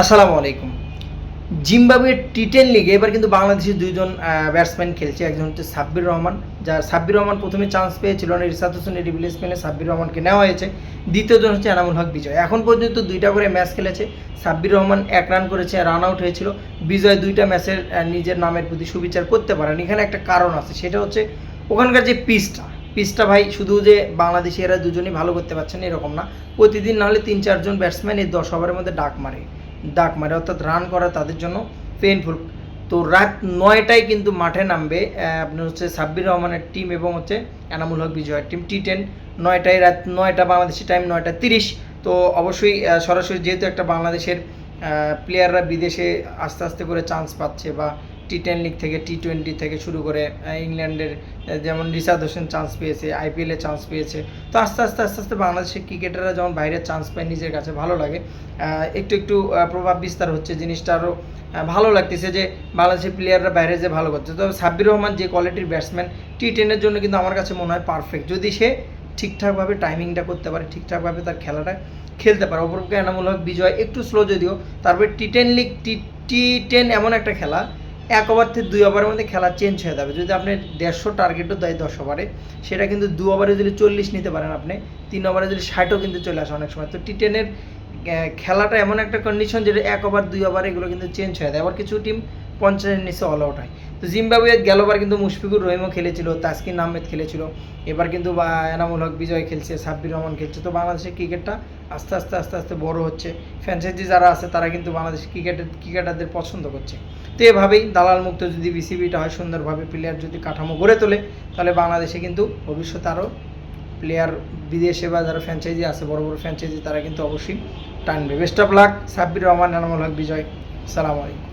আসসালামু আলাইকুম। জিম্বাবুয়ের টি টেন লিগে এবার কিন্তু বাংলাদেশের দুইজন ব্যাটসম্যান খেলছে। একজন হচ্ছে সাব্বির রহমান, যার সাব্বির রহমান প্রথমে চান্স পেয়েছিল না, রিসাদ হোসেনের রিপ্লেসমেন্টে সাব্বির রহমানকে নেওয়া হয়েছে। দ্বিতীয়জন হচ্ছে এনামুল হক, বিজয়। এখন পর্যন্ত দুইটা করে ম্যাচ খেলেছে। সাব্বির রহমান এক রান করেছে রান আউট হয়েছিল। বিজয় দুইটা ম্যাচের নিজের নামের প্রতি সুবিচার করতে পারেন। এখানে একটা কারণ আছে, সেটা হচ্ছে ওখানকার যে পিচটা পিচটা ভাই, শুধু যে বাংলাদেশি এরা দুজনেই ভালো করতে পারছেন এরকম না। প্রতিদিন নাহলে তিন চারজন ব্যাটসম্যান এই দশ ওভারের মধ্যে ডাক মারে। ডাক মারে, অর্থাৎ রান করা তাদের জন্য পেইনফুল তো রাত নয়টায় কিন্তু মাঠে নামবে আপনার হচ্ছে সাব্বির রহমানের টিম এবং হচ্ছে এনামুল হক বিজয়ের টিম টি টেন নয়টায় রাত নয়টা বাংলাদেশের টাইম নয়টা তিরিশ। তো অবশ্যই সরাসরি যেহেতু একটা বাংলাদেশের প্লেয়াররা বিদেশে আস্তে আস্তে করে চান্স পাচ্ছে বা টি টেন লিগ থেকে টি টোয়েন্টি থেকে শুরু করে ইংল্যান্ডের যেমন রিসাদ হোসেন চান্স পেয়েছে আইপিএলে চান্স পেয়েছে। তো আস্তে আস্তে আস্তে আস্তে বাংলাদেশের ক্রিকেটাররা যেমন বাইরে চান্স পায়, নিজের কাছে ভালো লাগে একটু একটু প্রভাব বিস্তার হচ্ছে, জিনিসটা আরও ভালো লাগতেছে যে বাংলাদেশের প্লেয়াররা বাইরে যে ভালো করছে। তবে সাব্বির রহমান যে কোয়ালিটির ব্যাটসম্যান টি টেনের জন্য কিন্তু আমার কাছে মনে হয় পারফেক্ট যদি সে ঠিকঠাকভাবে টাইমিংটা করতে পারে, ঠিকঠাকভাবে তার খেলাটা খেলতে পারে অপরপক্ষে এনামুল হক বিজয় একটু স্লো যদিও, তারপরে T ten league T T ten এমন একটা খেলা এক ওভার থেকে দুই ওভারের মধ্যে খেলা চেঞ্জ হয়ে যাবে। যদি আপনি দেড়শো টার্গেটও দেয় দশ ওভারে সেটা কিন্তু দু ওভারে যদি চল্লিশ নিতে পারেন আপনি, তিন ওভারে যদি ষাটও কিন্তু চলে আসে অনেক সময়। তো টি টেনের খেলাটা এমন একটা কন্ডিশন যেটা এক ওভার দুই ওভার এগুলো কিন্তু চেঞ্জ হয়ে যায়। আবার কিছু টিম পঞ্চাশের নিচে অল আউট হয়। তো জিম্বাবুয়ে গেলবার কিন্তু মুশফিকুর রহিমও খেলেছিল, তাসকিন আহমেদ খেলেছিল। এবার কিন্তু বা এনামুল হক বিজয় খেলছে, সাব্বির রহমান খেলছে। তো বাংলাদেশের ক্রিকেটটা আস্তে আস্তে আস্তে আস্তে বড় হচ্ছে। ফ্র্যাঞ্চাইজি যারা আছে, তারা কিন্তু বাংলাদেশ ক্রিকেটের, ক্রিকেটারদের পছন্দ করছে। তো এভাবেই দালাল মুক্ত যদি বিসিবিটা হয়, সুন্দরভাবে প্লেয়ার যদি কাঠামো গড়ে তোলে, তাহলে বাংলাদেশে কিন্তু ভবিষ্যতে আরও প্লেয়ার বিদেশে বা যারা ফ্র্যাঞ্চাইজি আছে, বড় বড় ফ্র্যাঞ্চাইজি তারা কিন্তু অবশ্যই টানবে। Best of luck Sabbir Rahman, Enamul Haque, Bijoy. সালাম আলাইকুম।